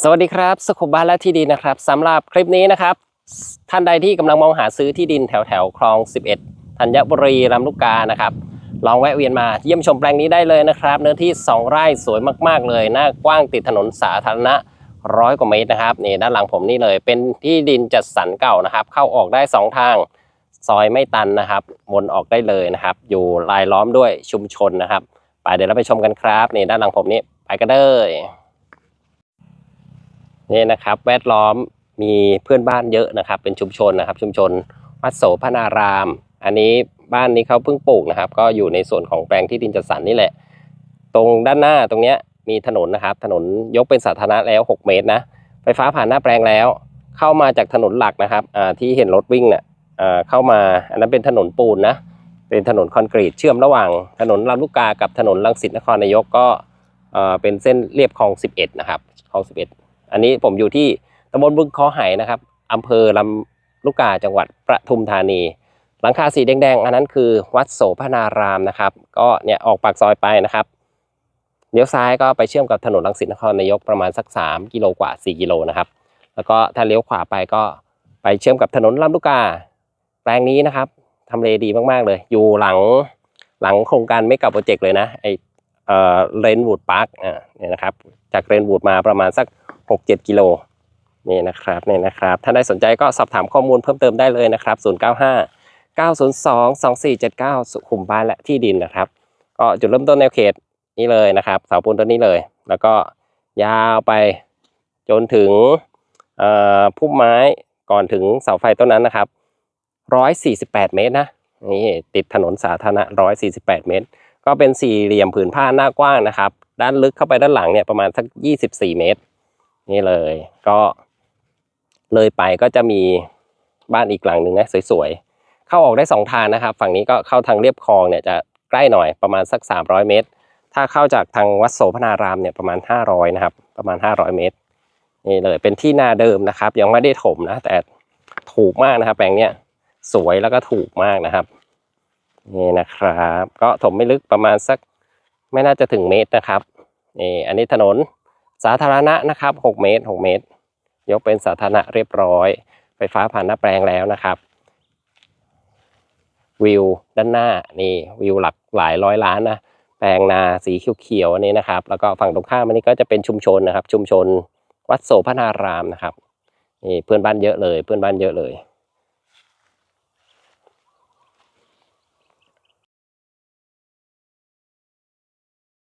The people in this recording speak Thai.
สวัสดีครับสุขุมบ้านและที่ดินนะครับสำหรับคลิปนี้นะครับ ท่านใดที่กำลังมองหาซื้อที่ดินแถวแถวคลอง 11 ธัญบุรีลำลูกกานะครับลองแวะเวียนมาเยี่ยมชมแปลงนี้ได้เลยนะครับ เนื้อที่ 2 ไร่สวยมาก ๆ เลย หน้ากว้างติดถนนสาธารณะร้อยกว่าเมตรนะครับนี่ด้านหลังผมนี่เลย เป็นที่ดินจัดสรรเก่านะครับ เข้าออกได้ 2 ทางซอยไม่ตันนะครับวนออกได้เลยนะครับ อยู่รายล้อมด้วยชุมชนนะครับ ไปเดี๋ยวเราไปชมกันครับนี่ด้านหลังผมนี่ไปกันเลย นี่นะครับแวดล้อมมีเพื่อนบ้านเยอะนะครับ เป็นชุมชนนะครับ ชุมชนวัดโสพนาราม อันนี้บ้านนี้เขาเพิ่งปลูกนะครับ ก็อยู่ในส่วนของแปลงที่ดินจัดสรรนี่แหละ ตรงด้านหน้าตรงเนี้ยมีถนนนะครับ ถนนยกเป็นสาธารณะแล้ว 6 เมตรนะไฟฟ้าผ่านหน้าแปลงแล้ว เข้ามาจากถนนหลักนะครับที่เห็นรถวิ่งเนี่ยเข้ามาอันนั้นเป็นถนนปูนนะเป็นถนนคอนกรีตเชื่อมระหว่าง ถนนลำลูกกากับถนนลังสิตนครนายกก็เอ่อเป็นเส้นเรียบคลอง 11 นะครับคลอง 11 อันนี้ผมอยู่ที่ตำบลบึงคอไหนะครับอำเภอลำลูกกาจังหวัดประทุมธานี หลังคาสีแดงๆ อันนั้นคือวัดโสพนารามนะครับ ก็เนี่ยออกปากซอยไปนะครับเลี้ยวซ้ายก็ไปเชื่อมกับถนนลังสิตนครนายกประมาณสัก 3 กิโลกว่า 4 กิโลนะครับ แล้วก็ถ้าเลี้ยวขวาไปก็ไปเชื่อมกับถนนลำลูกกา แปลงนี้นะครับทำเลดีมากๆเลย อยู่หลังหลังโครงการไม่กับโปรเจกต์เลยนะไอเออเรนวูดพาร์คอ่าเนี่ยนะครับ จากเรนวูดมาประมาณสัก 6-7 กิโลนี่นะครับนี่นะครับถ้าได้สนใจก็สอบถามข้อมูลเพิ่มเติมได้เลยนะครับ 095 902 2479 สุขุมบ้านและที่ดินนะครับ ก็จุดเริ่มต้นแนวเขตนี่เลยนะครับเสาปูนต้นนี้เลย แล้วก็ยาวไปจนถึงพุ่มไม้ก่อนถึงเสาไฟต้นนั้นนะครับ 148 เมตรนะนี่ติดถนนสาธารณะ 148 เมตร ก็เป็นสี่เหลี่ยมผืนผ้าหน้ากว้างนะครับ ด้านลึกเข้าไปด้านหลังเนี่ยประมาณสัก 24 เมตร นี่เลย ก็เลยไปก็จะมีบ้านอีกหลังหนึ่งนะสวยๆ เข้าออกได้สองทางนะครับ ฝั่งนี้ก็เข้าทางเรียบคลองเนี่ยจะใกล้หน่อยประมาณสัก 300 เมตร ถ้าเข้าจากทางวัดโสพนารามเนี่ยประมาณ 500 นะครับ ประมาณ 500 เมตรนี่เลยเป็นที่นาเดิมนะครับ ยังไม่ได้ถมนะ แต่ถูกมากนะครับ แปลงเนี้ยสวยแล้วก็ถูกมากนะครับนี่นะครับ ก็ถมไม่ลึกประมาณสักไม่น่าจะถึงเมตรนะครับนี่อันนี้ถนน สาธารณะนะครับ 6 เมตร 6 เมตร ยกเป็นสาธารณะเรียบร้อย ไฟฟ้าผ่านหน้าแปลงแล้วนะครับ วิวด้านหน้านี่วิวหลักหลายร้อยล้านนะแปลงนาสีเขียวๆอันนี้นะครับ แล้วก็ฝั่งตรงข้ามอันนี้ก็จะเป็นชุมชนนะครับ ชุมชนวัดโสพนารามนะครับนี่เพื่อนบ้านเยอะเลย เพื่อนบ้านเยอะเลย